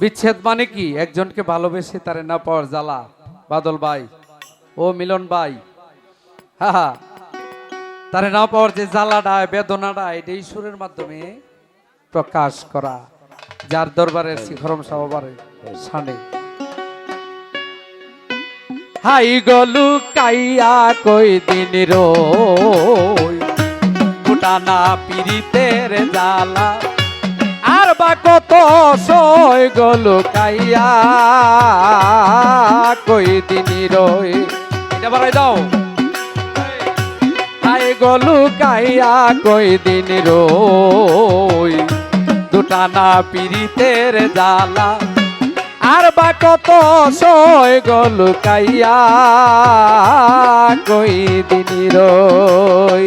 বিচ্ছেদ মানে কি? একজনকে ভালোবেসে তারে না পাওয়ার জ্বালা। বাদল ভাই। ও মিলন ভাই। হা হা। তারে না পাওয়ার যে জ্বালাটা, বেদনাটা, এটা সুরের মাধ্যমে প্রকাশ করা। যার দরবারে শিখরম সহবারে সানে। হাই গলু কাইয়া কই দিন রই ফুটানা পিরিতের জ্বালা। আর বা কত সই গলু কাইয়া, কই দিন রই? এটা বাড়াই দাও। হাই গলু কাইয়া, কই দিন রই? দুটানা পিরিতের জ্বালা। আর বা কত সয় গল কাইয়া, কই দিন রই?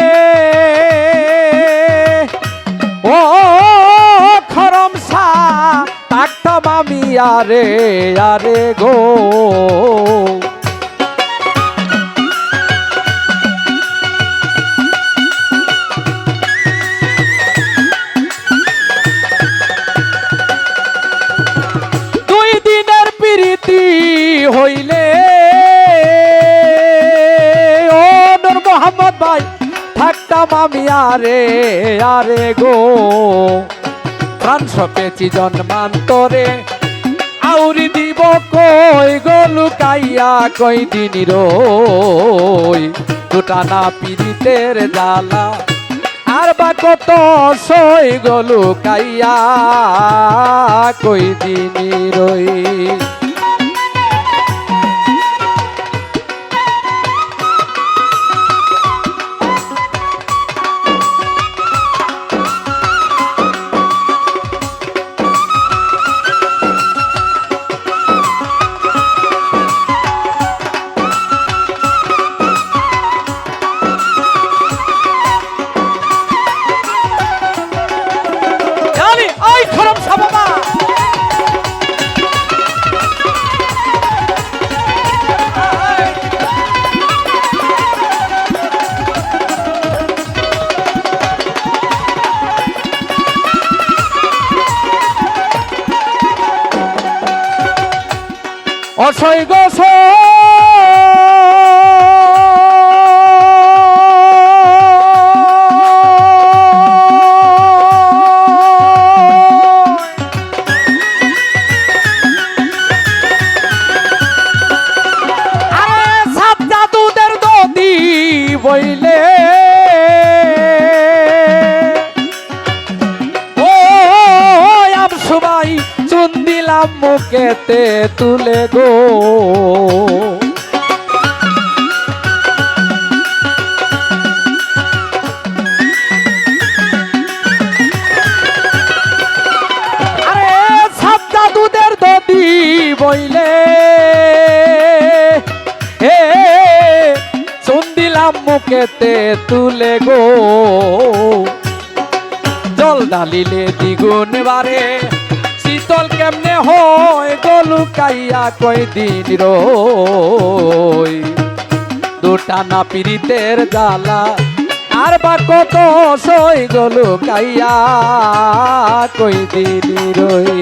আরে আরে গো। দুই দিনের প্রীতি হইলে, ও নূর মোহাম্মদ ভাই, থাকতাম আমি আরে আরে গো। প্রাণ সপেছি জন্মান্তরে আউরি দিব কই গলু কাইয়া কই দিন রই? দুটানা পিরিতের জালা আর বা কত সই গলু কাইয়া কই দিন রই? অসই গোস দিলাম তুলে গো। বইলে। হে চুন দিলাম মুখেতে তুলে গো। জল ঢালিলে দ্বিগুণ বারে শীতল কেমনে হয় গলু কাইয়া কয় দিন রই? দুটা না পিরিতের জালা আর বা কত সই গলু কাইয়া কই দিন রই?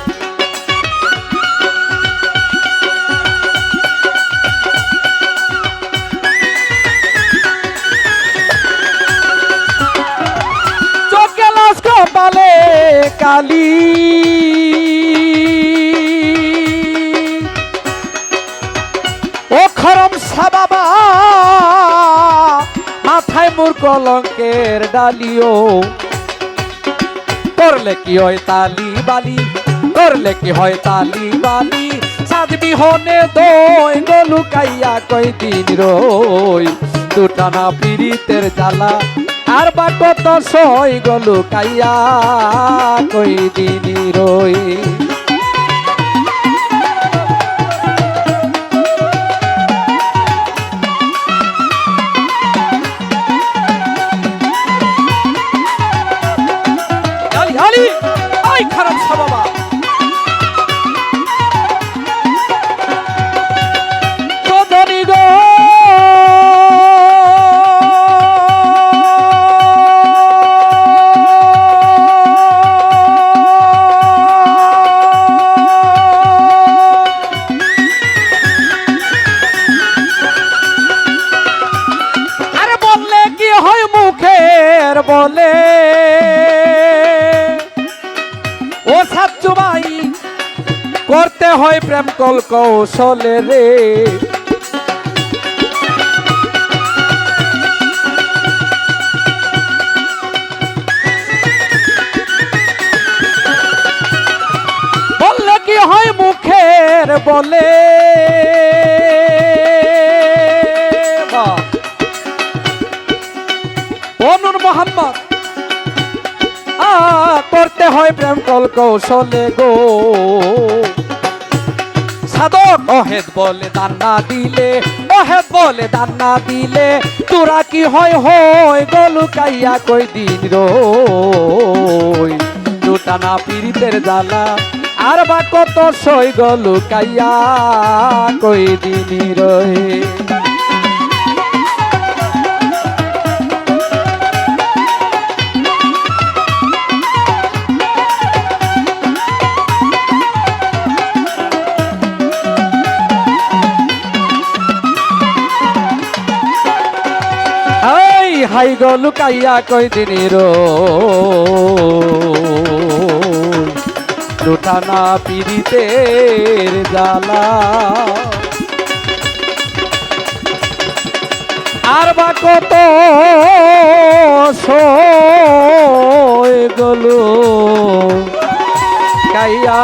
কালি ও খরম সাবাবা মাথায় মোর কলঙ্কের ডালিও। করলে কি হয় তালি বালি, করলে কি হয় তালি বালি। সাজবি হনে দই গলু কাইয়া কই দিন রই, দুটানা পিরিতের জ্বালা আর বা কত সই গলু কাইয়া কই দিদি রই। হয় প্রেম কল কৌশলে রে। বললে কি হয় মুখের বলে। বনুর মোহাম্মদ করতে হয় প্রেম কল কৌশলে গো। সাধক। অহেদ বলে দান্না দিলে, অহেদ বলে দান্না দিলে, তোরা কি হয় হয় গলু কাইয়া কই দিন রই দুটানা পীড়িতের জ্বালা, আর বা কত সই গলু কাইয়া কই দিন রই। হাই গো লুকাইয়া কই দিনের লুটানা পিড়িতের জ্বালা। আর বা কত গলু কাইয়া